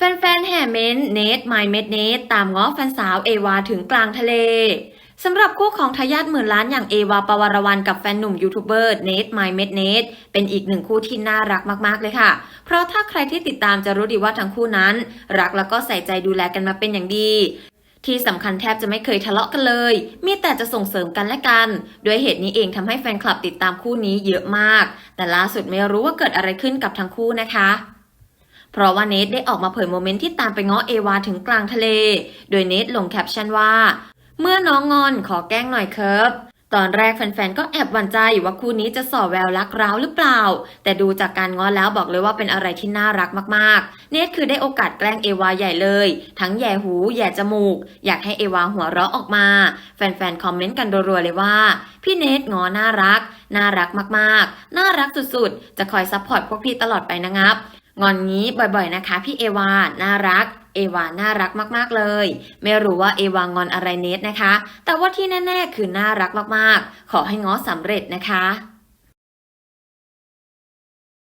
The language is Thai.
แฟนๆ แห่เม้นเนทไมเม็ดเนทตามง้อแฟนสาวเอวาถึงกลางทะเลสำหรับคู่ของทายาทหมื่นล้านอย่างเอวาปวารวันกับแฟนหนุ่มยูทูบเบอร์เนทไมเม็ดเนทเป็นอีกหนึ่งคู่ที่น่ารักมากๆเลยค่ะ เพราะถ้าใครที่ติดตามจะรู้ดีว่าทั้งคู่นั้น รักแล้วก็ใส่ใจดูแลกันมาเป็นอย่างดีที่สำคัญแทบจะไม่เคยทะเลาะกันเลย มีแต่จะส่งเสริมกันและกัน ด้วยเหตุนี้เองทำให้แฟนคลับติดตามคู่นี้เยอะมาก แต่ล่าสุดไม่รู้ว่าเกิดอะไรขึ้นกับทั้งคู่นะคะ เพราะว่าเนทได้ออกมาเผยโมเมนต์ที่ตามไปง้อเอวาถึงกลางทะเล โดยเนทลงแคปชั่นว่า เมื่อน้องงอนขอแกล้งหน่อยครับตอนแรกแฟนๆ ก็แอบหวั่นใจว่าคู่นี้จะส่อแววรักร้าวหรือเปล่า แต่ดูจากการง้อแล้วบอกเลยว่าเป็นอะไรที่น่ารักมากๆ เนทคือได้โอกาสแกล้งเอวาใหญ่เลย ทั้งแย่หู แย่จมูก อยากให้เอวาหัวเราะออกมา แฟนๆ คอมเมนต์กันรัวๆ เลยว่า พี่เนทง้อน่ารัก น่ารักมากๆ น่ารักสุดๆ จะคอยซัพพอร์ตพวกพี่ตลอดไปนะครับ งอนงี้บ่อยๆนะคะ พี่เอวา น่ารัก เอวา น่ารักมากๆเลย ไม่รู้ว่าเอวางอนอะไรเนทนะคะ แต่ว่าที่แน่ๆ คือน่ารักมากๆ ขอให้ง้อสำเร็จนะคะ